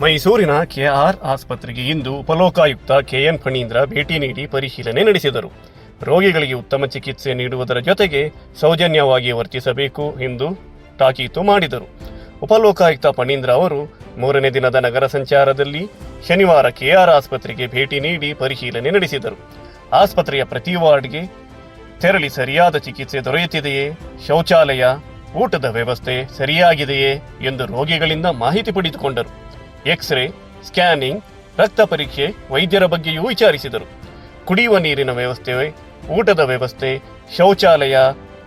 ಮೈಸೂರಿನ ಕೆಆರ್ ಆಸ್ಪತ್ರೆಗೆ ಇಂದು ಉಪಲೋಕಾಯುಕ್ತ ಕೆಎನ್ ಫಣೀಂದ್ರ ಭೇಟಿ ನೀಡಿ ಪರಿಶೀಲನೆ ನಡೆಸಿದರು. ರೋಗಿಗಳಿಗೆ ಉತ್ತಮ ಚಿಕಿತ್ಸೆ ನೀಡುವುದರ ಜೊತೆಗೆ ಸೌಜನ್ಯವಾಗಿ ವರ್ತಿಸಬೇಕು ಎಂದು ತಾಕೀತು ಮಾಡಿದರು. ಉಪಲೋಕಾಯುಕ್ತ ಫಣೀಂದ್ರ ಅವರು ಮೂರನೇ ದಿನದ ನಗರ ಸಂಚಾರದಲ್ಲಿ ಶನಿವಾರ ಕೆಆರ್ ಆಸ್ಪತ್ರೆಗೆ ಭೇಟಿ ನೀಡಿ ಪರಿಶೀಲನೆ ನಡೆಸಿದರು. ಆಸ್ಪತ್ರೆಯ ಪ್ರತಿ ವಾರ್ಡ್ಗೆ ತೆರಳಿ ಸರಿಯಾದ ಚಿಕಿತ್ಸೆ ದೊರೆಯುತ್ತಿದೆಯೇ? ಶೌಚಾಲಯ, ಊಟದ ವ್ಯವಸ್ಥೆ ಸರಿಯಾಗಿದೆಯೇ? ಎಂದು ರೋಗಿಗಳಿಂದ ಮಾಹಿತಿ ಪಡೆದುಕೊಂಡರು. ಎಕ್ಸ್ರೇ ಸ್ಕ್ಯಾನಿಂಗ್ ರಕ್ತ ಪರೀಕ್ಷೆ, ವೈದ್ಯರ ಬಗ್ಗೆಯೂ ವಿಚಾರಿಸಿದರು. ಕುಡಿಯುವ ನೀರಿನ ವ್ಯವಸ್ಥೆ, ಊಟದ ವ್ಯವಸ್ಥೆ, ಶೌಚಾಲಯ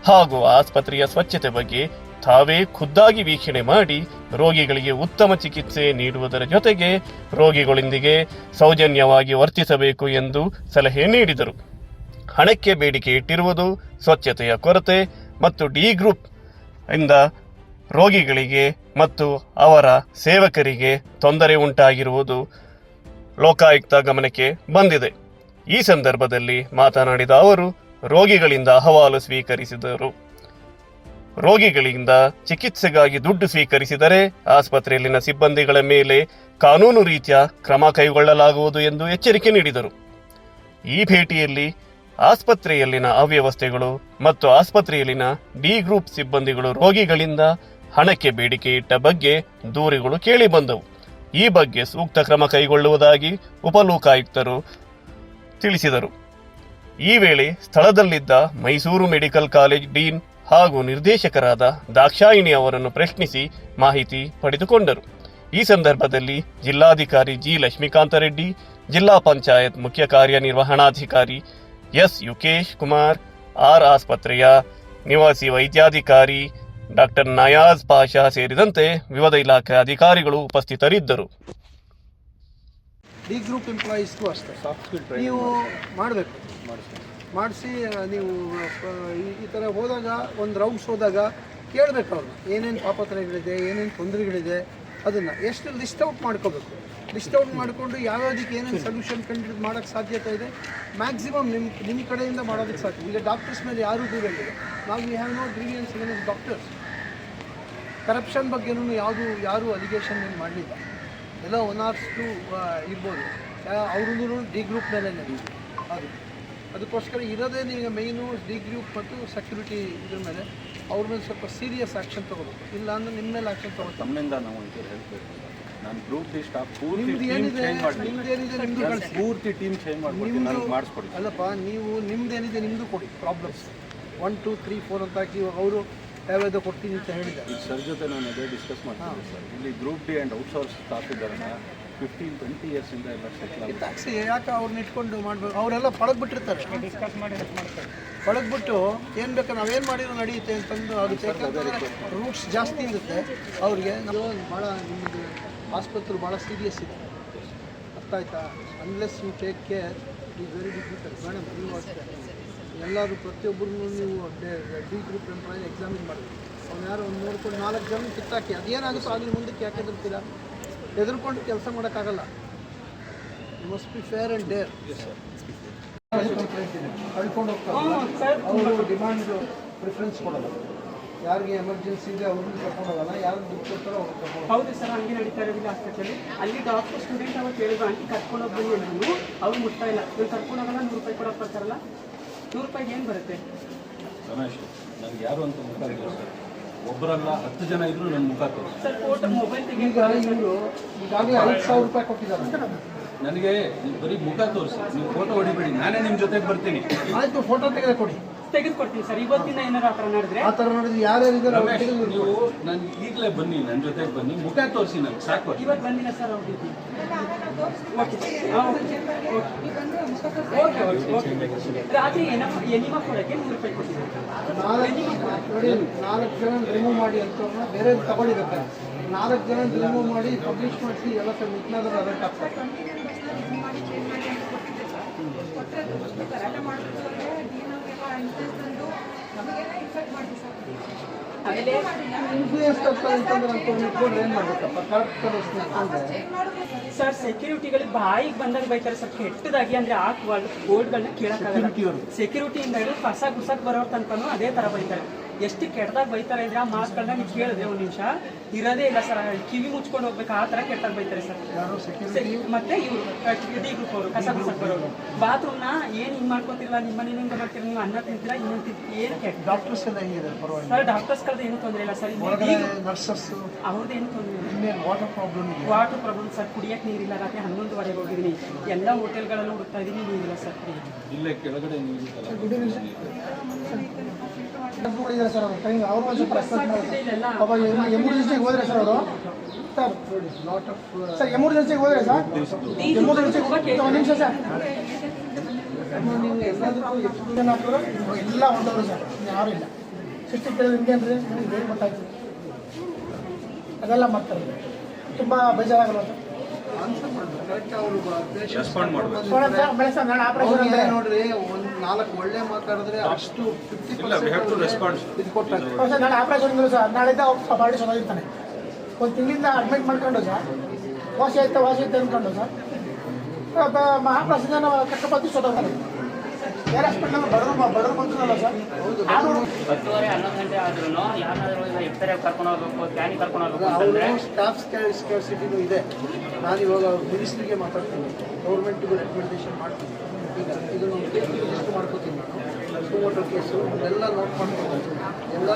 ಹಾಗೂ ಆಸ್ಪತ್ರೆಯ ಸ್ವಚ್ಛತೆ ಬಗ್ಗೆ ತಾವೇ ಖುದ್ದಾಗಿ ವೀಕ್ಷಣೆ ಮಾಡಿ ರೋಗಿಗಳಿಗೆ ಉತ್ತಮ ಚಿಕಿತ್ಸೆ ನೀಡುವುದರ ಜೊತೆಗೆ ರೋಗಿಗಳೊಂದಿಗೆ ಸೌಜನ್ಯವಾಗಿ ವರ್ತಿಸಬೇಕು ಎಂದು ಸಲಹೆ ನೀಡಿದರು. ಹಣಕ್ಕೆ ಬೇಡಿಕೆ ಇಟ್ಟಿರುವುದು ಸ್ವಚ್ಛತೆಯ ಕೊರತೆ ಮತ್ತು ಡಿ ಗ್ರೂಪ್ ಇಂದ ರೋಗಿಗಳಿಗೆ ಮತ್ತು ಅವರ ಸೇವಕರಿಗೆ ತೊಂದರೆ ಉಂಟಾಗಿರುವುದು ಲೋಕಾಯುಕ್ತ ಗಮನಕ್ಕೆ ಬಂದಿದೆ. ಈ ಸಂದರ್ಭದಲ್ಲಿ ಮಾತನಾಡಿದ ಅವರು, ರೋಗಿಗಳಿಂದ ಅಹವಾಲು ಸ್ವೀಕರಿಸಿದರು. ರೋಗಿಗಳಿಂದ ಚಿಕಿತ್ಸೆಗಾಗಿ ದುಡ್ಡು ಸ್ವೀಕರಿಸಿದರೆ ಆಸ್ಪತ್ರೆಯಲ್ಲಿನ ಸಿಬ್ಬಂದಿಗಳ ಮೇಲೆ ಕಾನೂನು ರೀತಿಯ ಕ್ರಮ ಕೈಗೊಳ್ಳಲಾಗುವುದು ಎಂದು ಎಚ್ಚರಿಕೆ ನೀಡಿದರು. ಈ ಭೇಟಿಯಲ್ಲಿ ಆಸ್ಪತ್ರೆಯಲ್ಲಿನ ಅವ್ಯವಸ್ಥೆಗಳು ಮತ್ತು ಆಸ್ಪತ್ರೆಯಲ್ಲಿನ ಡಿ ಗ್ರೂಪ್ ಸಿಬ್ಬಂದಿಗಳು ರೋಗಿಗಳಿಂದ ಹಣಕ್ಕೆ ಬೇಡಿಕೆ ಇಟ್ಟ ಬಗ್ಗೆ ದೂರುಗಳು ಕೇಳಿಬಂದವು ಈ ಬಗ್ಗೆ ಸೂಕ್ತ ಕ್ರಮ ಕೈಗೊಳ್ಳುವುದಾಗಿ ಉಪಲೋಕಾಯುಕ್ತರು ತಿಳಿಸಿದರು. ಈ ವೇಳೆ ಸ್ಥಳದಲ್ಲಿದ್ದ ಮೈಸೂರು ಮೆಡಿಕಲ್ ಕಾಲೇಜ್ ಡೀನ್ ಹಾಗೂ ನಿರ್ದೇಶಕರಾದ ದಾಕ್ಷಾಯಿಣಿ ಅವರನ್ನು ಪ್ರಶ್ನಿಸಿ ಮಾಹಿತಿ ಪಡೆದುಕೊಂಡರು. ಈ ಸಂದರ್ಭದಲ್ಲಿ ಜಿಲ್ಲಾಧಿಕಾರಿ ಜಿ ಲಕ್ಷ್ಮೀಕಾಂತ ರೆಡ್ಡಿ, ಜಿಲ್ಲಾ ಪಂಚಾಯತ್ ಮುಖ್ಯ ಕಾರ್ಯನಿರ್ವಹಣಾಧಿಕಾರಿ ಎಸ್. ಯುಕೇಶ್ ಕುಮಾರ್ ಆರ್. ಆಸ್ಪತ್ರೆಯ ನಿವಾಸಿ ವೈದ್ಯಾಧಿಕಾರಿ ಡಾಕ್ಟರ್ ನಯಾಜ್ ಪಾಷಾ ಸೇರಿದಂತೆ ವಿವಿಧ ಇಲಾಖೆ ಅಧಿಕಾರಿಗಳು ಉಪಸ್ಥಿತರಿದ್ದರು. ಡಿ ಗ್ರೂಪ್ ಎಂಪ್ಲಾಯೀಸ್ಗೂ ಅಷ್ಟೇ. ನೀವು ಮಾಡಬೇಕು. ಮಾಡಿಸಿ ನೀವು ಈ- ಈ ಥರ ಹೋದಾಗ ಒಂದು ರೌಂಡ್ಸ್ ಹೋದಾಗ ಕೇಳಬೇಕು ಅವ್ರನ್ನ ಏನೇನು ಪಾಪತ್ರಗಳಿದೆ ಏನೇನು ತೊಂದರೆಗಳಿದೆ ಅದನ್ನು ಎಷ್ಟು ಲಿಸ್ಟ್ ಔಟ್ ಮಾಡ್ಕೋಬೇಕು. ಲಿಸ್ಟ್ ಔಟ್ ಮಾಡಿಕೊಂಡು ಯಾವ್ಯಾವ್ದಕ್ಕೆ ಏನೇನು ಸೊಲ್ಯೂಷನ್ ಕಂಡು ಮಾಡೋಕ್ಕೆ ಸಾಧ್ಯತೆ ಇದೆ ಮ್ಯಾಕ್ಸಿಮಮ್ ನಿಮ್ಮ ನಿಮ್ಮ ಕಡೆಯಿಂದ ಮಾಡೋದಕ್ಕೆ ಸಾಧ್ಯ. ಈಗ ಡಾಕ್ಟರ್ಸ್ ಮೇಲೆ ಯಾರೂ ದೂರ ಇಲ್ಲ. ನಾವು we have no grievance doctors corruption ಬಗ್ಗೆನೂ ಯಾವುದು ಯಾರೂ ಅಲಿಗೇಷನ್ ಏನು ಮಾಡಲಿಲ್ಲ. ಎಲ್ಲ ಒನ್ ಆರ್ಸ್ ಟು ಇರ್ಬೋದು. ಅವ್ರೂ ಡಿ ಗ್ರೂಪ್ ಮೇಲೆ ನಡೆಯಿತು ಅದು. ಅದಕ್ಕೋಸ್ಕರ ಇರೋದೇ ನೀವು ಮೇಯ್ನು ಡಿ ಗ್ರೂಪ್ ಮತ್ತು ಸೆಕ್ಯೂರಿಟಿ ಇದ್ರ ಮೇಲೆ ಅವ್ರ ಮೇಲೆ ಸ್ವಲ್ಪ ಸೀರಿಯಸ್ ಆ್ಯಕ್ಷನ್ ತೊಗೋಬೇಕು. ಇಲ್ಲ ಅಂದ್ರೆ ನಿಮ್ಮ ಮೇಲೆ ಆ್ಯಕ್ಷನ್ ತೊಗೋಬೇಕು. ತಮ್ಮಿಂದ ನಾವು ಒಂಚೂರು ಹೇಳ್ಬೇಕು. ನಾನು ಗ್ರೂಪ್ ಸ್ಟಾಫ್ ಪೂರ್ತಿ ಏನಿದೆ? ಮಾಡಿ ನಿಮ್ಮದು ಪೂರ್ತಿ ಟೀಮ್ ಚೇಂಜ್ ಮಾಡ್ಕೊಡ್ತೀನಿ ನನಗೆ ಮಾಡಿಸ್ಕೊಡಿ. ಅಲ್ಲಪ್ಪ ನೀವು ನಿಮ್ದು ಏನಿದೆ ನಿಮ್ಮದು ಕೊಡಿ. Problems one two three four ಅಂತ ಹಾಕಿ ಇವಾಗ ಅವರು ಯಾವ್ಯಾವುದೋ ಕೊಡ್ತೀನಿ ಅಂತ ಹೇಳಿದ್ದಾರೆ. ಈಗ ಸರ್ ಜೊತೆ ನಾನು ಅದೇ ಡಿಸ್ಕಸ್ ಮಾಡ್ತೀನಿ ಸರ್. ಇಲ್ಲಿ group D and outsource staff ಇದ್ದಾರಲ್ಲ ಫಿಫ್ಟೀನ್ ಟ್ವೆಂಟಿ ಇಯರ್ಸಿಂದ ಎಲ್ಲ ಸೆಟ್ಲ್ ಟ್ಯಾಕ್ಸಿ ಯಾಕೆ ಅವ್ರನ್ನ ಇಟ್ಕೊಂಡು ಮಾಡಬೇಕು? ಅವರೆಲ್ಲ ಪಳಗ್ಬಿಟ್ಟಿರ್ತಾರೆ. ಪಳಗ್ಬಿಟ್ಟು ಏನು ಬೇಕು ನಾವೇನು ಮಾಡಿದ್ರು ನಡೆಯುತ್ತೆ ಅಂತಂದು ಆಗುತ್ತೆ ಯಾಕಂತಂದರೆ ರೂಟ್ಸ್ ಜಾಸ್ತಿ ಇರುತ್ತೆ ಅವ್ರಿಗೆ. ನಾವು ಭಾಳ ನಿಮ್ಮದು ಆಸ್ಪತ್ರೆ ಭಾಳ ಸೀರಿಯಸ್ ಇದೆ. ಅರ್ಥ ಆಯ್ತಾ? Unless you take care is very difficult madam ನೀವು ಅಷ್ಟೇ ಎಲ್ಲರೂ ಪ್ರತಿಯೊಬ್ಬರನ್ನು ನೀವು ಡಿ ಗ್ರೂಪ್ ಎಂಪ್ಲಾಯಿ ಎಕ್ಸಾಮಿನ್ ಮಾಡಬೇಕು. ಅವ್ನು ಯಾರು ಒಂದು ನೋಡ್ಕೊಂಡು ನಾಲ್ಕು ಜನ ಕಿತ್ತಾಕಿ ಅದೇನಾಗುತ್ತೋ ಆಗಲಿ ಮುಂದಕ್ಕೆ ಯಾಕೆ ಎದುರ್ತೀರ ಹೆದರ್ಕೊಂಡು ಕೆಲಸ ಮಾಡೋಕ್ಕಾಗಲ್ಲ. Must be fair and dare ಕಳ್ಕೊಂಡು ಹೋಗ್ತಾರೆ ಅವರು ಡಿಮ್ಯಾಂಡ್ ಪ್ರಿಫರೆನ್ಸ್ ಕೊಡಲ್ಲ. ಯಾರಿಗೆ ಎಮರ್ಜೆನ್ಸಿ ಇದೆ ಅವ್ರನ್ನ ಕರ್ಕೊಂಡು ಹೋಗಲ್ಲ ಯಾರು ದುಡ್ಡು ಕೊಡ್ತಾರೋ ಅವ್ರು ಕರ್ಕೊಂಡು ಹೌದು ಸರ್ ಹಂಗೆ ನಡೀತಾ ಇರೋದಿಲ್ಲ ಹಾಸ್ಪಿಟಲ್ ಅಲ್ಲಿ ಡಾಕ್ಟರ್ ಸ್ಟೂಡೆಂಟ್ ಅವ್ರು ಕೇಳಿದ್ರು ಆಂಟಿ ಹೋಗಿ ಬನ್ನಿ ಅಂದ್ರು ಅವ್ರು ಮುಟ್ತಾ ಇಲ್ಲ. ನೀವು ಕರ್ಕೊಂಡೋಗಲ್ಲ ನೂರು ರೂಪಾಯಿ ಕೊಡಕ್ಕೆ ಬರ್ತಾರಲ್ಲ ನೂರು ರೂಪಾಯಿಗೆ ಏನು ಬರುತ್ತೆ? ರಮೇಶ್ ನನಗೆ ಯಾರು ಅಂತ ಮುಖ ಸರ್. ಒಬ್ಬರಲ್ಲ ಹತ್ತು ಜನ ಇದ್ರು ನನ್ನ ಮುಖ ತೋರಿಸಿ ಸರ್ ಫೋಟೋ ಮೊಬೈಲ್ ಈಗ ಇವರು ಈಗಾಗಲೇ ಐದು ಸಾವಿರ ರೂಪಾಯಿ ಕೊಟ್ಟಿದ್ದಾರೆ. ನನಗೆ ನೀವು ಬರೀ ಮುಖ ತೋರಿಸಿ. ನೀವು ಫೋಟೋ ಹೊಡಿಬೇಡಿ. ನಾನೇ ನಿಮ್ಮ ಜೊತೆಗೆ ಬರ್ತೀನಿ. ಆಯ್ತು ಫೋಟೋ ತೆಗೆದ ಕೊಡಿ. ತೆಗೆದುಕೊಡ್ತೀನಿ ಸರ್. ಇವತ್ತಿನ ಏನಾರು ಆ ಥರ ನಡೆದ್ರೆ? ಆ ಥರ ನೋಡಿದ್ರೆ ಯಾರ್ಯಾರು ಇದ್ದಾರೆ ಅವ್ರು ರಮೇಶ್ ತೆಗೆದು ನೀವು ನನ್ ಈಗಲೇ ಬನ್ನಿ ನನ್ನ ಜೊತೆಗೆ ಬನ್ನಿ. ಮುಖ ತೋರಿಸಿ ನನಗೆ ಸಾಕು ಇವತ್ತು ಬಂದಿಲ್ಲ ಸರ್ ಅವ್ರಿಗೆ ಓಕೆ ಹಾಂ ಓಕೆ. ರಾತ್ರಿ ಎನಮ ಎನಿಮಾ ಕೊಡೋಕ್ಕೆ ನೂರು ರೂಪಾಯಿ ಕೊಟ್ಟಿದ್ದೀನಿ ನಾಲ್ಕು ನೋಡಿ ನಾಲ್ಕು ಜನ ರಿಮೂವ್ ಮಾಡಿ ಅಂತವ್ರನ್ನ ಬೇರೆ ತಗೊಂಡಿರ್ತಾರೆ ನಾಲ್ಕು ಜನ ರಿಮೂವ್ ಮಾಡಿ ಪಬ್ಲಿಷ್ ಮಾಡಿಸಿ ಎಲ್ಲ ಸರ್ ಮಿಕ್ನಾದ್ರೆ ಅಲರ್ಟ್ ಆಗ್ತಾರೆ ಅಂತ ಕರೆಕ್ಟ್ ಕಲಿಸ್ತೀನಿ ಅಂತಂದ್ರೆ ಸರ್ ಸೆಕ್ಯೂರಿಟಿಗಳು ಬಾಯಿಗೆ ಬಂದಾಗ ಬೈತಾರೆ. ಸರ್ ಕೆಟ್ಟದಾಗಿ ಅಂದ್ರೆ ಆ ಬೋರ್ಡ್ಗಳನ್ನ ಕೇಳಕ್ಕಾಗಲ್ಲ. ಸೆಕ್ಯೂರಿಟಿಯಿಂದ ಹಿಡಿದು ಕಸ ಗುಸಕ್ ಬರೋರ್ ತನಕನೂ ಅದೇ ತರ ಬೈತಾರೆ. ಎಷ್ಟು ಕೆಟ್ಟದಾಗ ಬೈತಾರೆ ಅಂದ್ರೆ ಆ ಮಾತುಗಳನ್ನ ನೀವು ಕೇಳಿದ್ರೆ ಒಂದು ನಿಮಿಷ. ಇರೋದೇ ಇಲ್ಲ ಸರ್ ಕಿವಿ ಮುಚ್ಕೊಂಡು ಹೋಗ್ಬೇಕು ಆ ಥರ ಕೆಟ್ಟದಾಗ ಬೈತಾರೆ ಸರ್. ಯಾರು ಸೆಕ್ಯೂರಿಟಿ ಮತ್ತೆ ಇವರು ಡಿ ಗ್ರೂಪ್ ಅವರು ಕಸ ಬರೋರು. ಬಾತ್ರೂಮ್ನ ಏನು ಹಿಂಗೆ ಮಾಡ್ಕೊತಿರಲ್ಲ ನಿಮ್ಮ ಮನೆ ಹಿಂಗೆ ಮಾಡ್ತೀರಾ ನೀವು ಅನ್ನ ತಿಂತೀರಾ ಇನ್ನೊಂದು ತಿಂತೀರಾ ಏನು ಕೆಟ್ಟ ಡಾಕ್ಟರ್ಸ್ ಎಲ್ಲ ಪರವಾಗಿಲ್ಲ. ಸರ್ ಡಾಕ್ಟರ್ಸ್ ಕರೆದ ಏನು ತೊಂದರೆ ಇಲ್ಲ ಸರ್ ನರ್ಸಸ್ ಅವ್ರದ್ದು ಏನು ತೊಂದರೆ ಇಲ್ಲ. Water problem water problem sir ಕುಡಿಯಕ್ಕೆ ನೀರಿಲ್ಲ ರಾತ್ರಿ ಹನ್ನೊಂದುವರೆಗೆ ಹೋಗಿದ್ದೀನಿ. ಎಲ್ಲ ಹೋಟೆಲ್ಗಳಲ್ಲೂ ಹುಡುಕ್ತಾ ಇದ್ದೀನಿ ನೀರಿಲ್ಲ ಸರ್ ಇಲ್ಲ ಕೆಳಗಡೆ ನೀರಿಲ್ಲ ಮಾಡಿದ್ದಾರೆ ಸರ್, ಅವರು ಟೈಮ್ ಅವ್ರು ಒಂದು ಸ್ವಲ್ಪ ಪಾಪ ಎಮರ್ಜೆನ್ಸಿಗೆ ಹೋದ್ರೆ ಸರ್ ಅವರು? ಸರ್ ಸರ್ ಎಮರ್ಜೆನ್ಸಿಗೆ ಹೋದ್ರೆ ಸರ್? ಎಮರ್ಜೆನ್ಸಿಗೆ ಒಂದು ನಿಮಿಷ ಸರ್. ಎಲ್ಲ ಹೊಂಟವರು ಸರ್. ಯಾರು ಇಲ್ಲ. ಸಿಟ್ಟು ಕೇಳಿದ್ರೆ ಹಿಂಗೆ ಅಂದರೆ ನಿಮಗೆ ಏನು ಗೊತ್ತಾಯ್ತು? ಅದೆಲ್ಲ ಮಾಡ್ತಾರೆ ತುಂಬ ಬೇಜಾರಾಗಲ್ಲ ಸರ್? ರೆಸ್ಪಾಂಡ್ ಮಾಡಬೇಕು. ನೋಡ್ರಿ ಒಂದ್ ನಾಲ್ಕು ಒಳ್ಳೆ ಮಾತಾಡಿದ್ರೆ ಅಷ್ಟು ಫಿಫ್ಟಿ ಇದು ಕೊಟ್ಟಾಗ ನಾಳೆ ಆಪರೇಷನ್ ಸರ್ ನಾಳೆಯಿಂದ ಚೆನ್ನಾಗಿರ್ತಾನೆ ಒಂದು ತಿಂಗಳಿಂದ ಅಡ್ಮಿಟ್ ಮಾಡ್ಕೊಂಡು ಸರ್. ವಾಸಿ ಆಯ್ತಾ ವಾಸಿ ಆಯ್ತಾ ಅಂದ್ಕೊಂಡು ಸರ್. ಮಹಾಪ್ರಸಾದ ಕಷ್ಟಪಟ್ಟು ಸೋತಾನೆ ಹತ್ತುವರೆ ಹನ್ನೊಂದು ಗಂಟೆ ಆದ್ರೂ ಯಾರಾದರೂ ಈಗ ಎಫ್ತಾರೆ ಕರ್ಕೊಂಡು ಹೋಗ್ಬೇಕು ಕರ್ಕೊಂಡು ಹೋಗ್ಬೇಕು ಅಂತಂದ್ರೆ ಸ್ಟಾಫ್ ಇದೆ. ನಾನು ಇವಾಗ ಮಿನಿಸ್ಟ್ರಿಗೆ ಮಾತಾಡ್ತೀನಿ. ಗೌರ್ಮೆಂಟ್ಗೂ ರೆಕಮೆಂಡೇಶನ್ ಮಾಡ್ತೀನಿ. ಈಗ ಇದನ್ನು ಲಿಸ್ಟ್ ಮಾಡ್ಕೋತೀನಿ ನಾನು. ಸುಮೋಟೋ ಕೇಸು ಎಲ್ಲ ನೋಟ್ ಮಾಡ್ಕೊಂಡು ಎಲ್ಲ